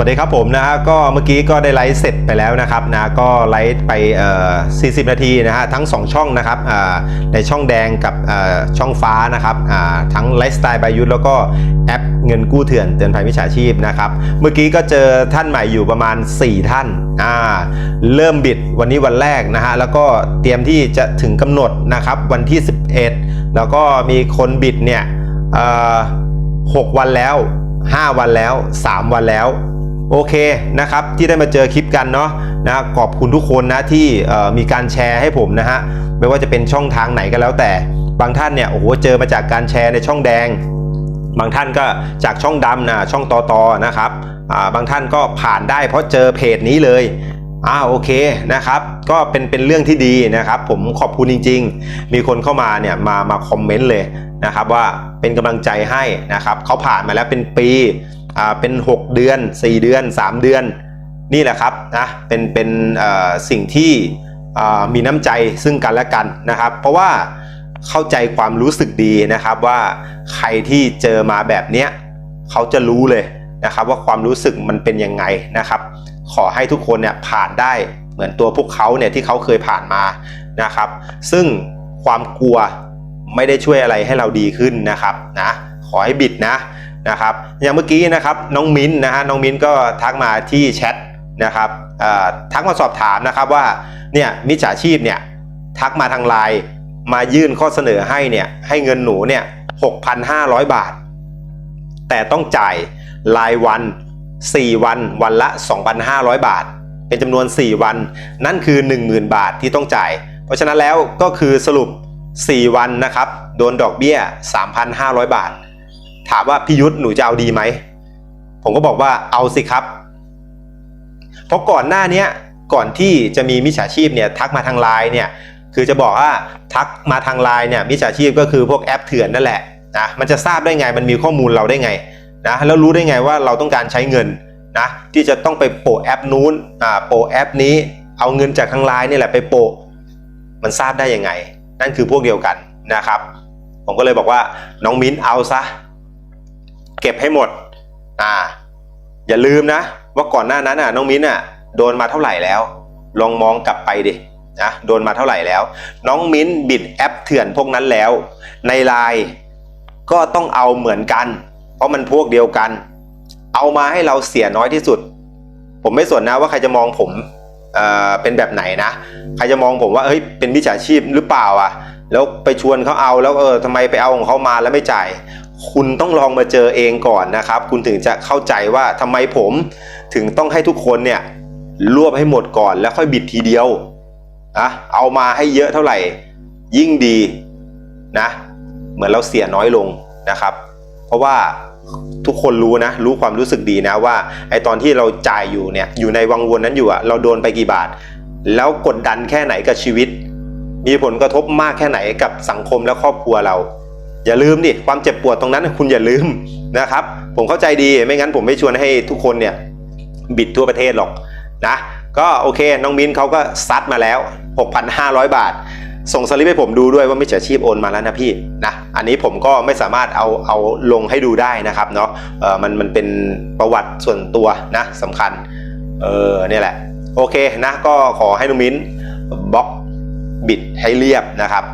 วัสดีครับผมนะฮะก็เมื่อกี้ก็ได้ไลฟ์เสร็จไปแล้วนะครับนะก็ไลฟ์ไปเอ่อ40 นาทีนะฮะทั้ง 2 ช่องนะครับอ่าในช่องแดงกับอ่าช่องฟ้านะครับอ่าทั้งไลฟ์สไตล์บายุทธแล้วก็แอปเงินกู้เถื่อนเตือนภัยมิจฉาชีพนะครับเมื่อกี้ก็เจอท่านใหม่อยู่ประมาณ 4 ท่านอ่าเริ่มบิดวันนี้วันแรกนะฮะแล้วก็เตรียมที่จะถึงกำหนดนะครับวันที่ 11 แล้วก็มีคนบิดเนี่ยเอ่อ6วันแล้ว 5 วันแล้ว 3 วันแล้ว โอเคนะครับที่ได้มาเจอคลิปกันเนาะนะขอบคุณทุกคนนะที่มีการแชร์ให้ผมนะฮะไม่ว่าจะเป็นช่องทางไหนก็แล้วแต่บางท่านเนี่ยโอ้โหเจอมาจากการแชร์ในช่องแดง บางท่านก็จากช่องดำนะช่องตอตอนะครับบางท่านก็ผ่านได้เพราะเจอเพจนี้เลยอ่าโอเคนะครับก็เป็นเป็นเรื่องที่ดีนะครับ ผมขอบคุณจริง ๆ มีคนเข้ามาเนี่ยมามาคอมเมนต์เลยนะครับว่าเป็นกำลังใจให้นะครับเขาผ่านมาแล้วเป็นปี อ่าเป็น 6 เดือน 4 เดือน 3 เดือน นี่แหละครับนะเป็นเป็นอ่อสิ่งที่อ่ามีน้ำใจซึ่งกันและกันนะครับ เพราะว่าเข้าใจความรู้สึกดีนะครับว่าใครที่เจอมาแบบเนี้ยเขาจะรู้เลยนะครับว่าความรู้สึกมันเป็นยังไงนะครับ ขอให้ทุกคนเนี่ยผ่านได้เหมือนตัวพวกเขาเนี่ยที่เขาเคยผ่านมานะครับ ซึ่งความกลัวไม่ได้ช่วยอะไรให้เราดีขึ้นนะครับนะขอให้บิดนะ นะครับอย่างเมื่อกี้นะครับน้องมิ้นนะฮะน้องมิ้นก็ทักมาที่แชทนะครับทักมาสอบถามนะครับว่าเนี่ยมิจฉาชีพเนี่ยทักมาทางไลน์มายื่นข้อเสนอให้เนี่ยให้เงินหนูเนี่ย6,500 บาท แต่ต้องจ่ายรายวัน 4 วันวันละ 2,500 บาท เป็นจำนวน 4 วัน นั่นคือ 10,000 บาทที่ต้องจ่าย เพราะฉะนั้นแล้วก็คือสรุป 4 วันนะครับ โดนดอกเบี้ย 3,500 บาท ถามว่าพี่ยุทธหนูจะเอาดีไหม ผมก็บอกว่าเอาสิครับ เพราะก่อนหน้านี้ก่อนที่จะมีมิจฉาชีพเนี่ยทักมาทางไลน์เนี่ยคือจะบอกว่าทักมาทางไลน์เนี่ยมิจฉาชีพก็คือพวกแอปเถื่อนนั่นแหละนะมันจะทราบได้ไงมันมีข้อมูลเราได้ไงนะแล้วรู้ได้ไงว่าเราต้องการใช้เงินนะที่จะต้องไปโปะแอปนู้นอ่าโปะแอปนี้ เอาเงินจากทางไลน์นี่แหละไปโปะมันทราบได้ยังไง นั่นคือพวกเดียวกันนะครับ ผมก็เลยบอกว่าน้องมิ้นเอาซะ เก็บให้หมด อ่า อย่าลืมนะ ว่าก่อนหน้านั้นน่ะน้องมิ้นอะโดนมาเท่าไหร่แล้ว ลองมองกลับไปดินะโดนมาเท่าไหร่แล้ว น้องมิ้นบิดแอปเถื่อนพวกนั้นแล้ว ในไลน์ก็ต้องเอาเหมือนกัน เพราะมันพวกเดียวกัน เอามาให้เราเสียน้อยที่สุด ผมไม่สนนะว่าใครจะมองผมเอ่อเป็นแบบไหนนะ ใครจะมองผมว่าเฮ้ยเป็นมิจฉาชีพหรือเปล่าอะ แล้วไปชวนเขาเอาแล้วเออทำไมไปเอาของเขามาแล้วไม่จ่าย คุณต้องลองมาเจอเองก่อนนะครับ คุณถึงจะเข้าใจว่าทำไมผมถึงต้องให้ทุกคนเนี่ยรวบให้หมดก่อนแล้วค่อยบิดทีเดียวนะเอามาให้เยอะเท่าไหร่ ยิ่งดีนะ เหมือนเราเสียน้อยลงนะครับ เพราะว่าทุกคนรู้นะ รู้ความรู้สึกดีนะว่าไอตอนที่เราจ่ายอยู่เนี่ยอยู่ในวังวนนั้นอยู่อะเราโดนไปกี่บาท แล้วกดดันแค่ไหนกับชีวิต มีผลกระทบมากแค่ไหนกับสังคมและครอบครัวเรา อย่าลืมดิความเจ็บปวดตรงนั้นคุณอย่าลืมนะครับ ผมเข้าใจดีไม่งั้นผมไม่ชวนให้ทุกคนเนี่ยบิดทั่วประเทศหรอกนะก็โอเคน้องมิ้นเขาก็ซัดมาแล้ว 6,500 บาท ส่งสลิปให้ผมดูด้วยว่ามิจฉาชีพโอนมาแล้วนะพี่นะอันนี้ผมก็ไม่สามารถเอาเอาลงให้ดูได้นะครับเนาะเออมันมันเป็นประวัติส่วนตัวนะสำคัญเออเนี่ยแหละโอเคนะก็ขอให้น้องมิ้นบล็อก บิดให้เรียบนะครับ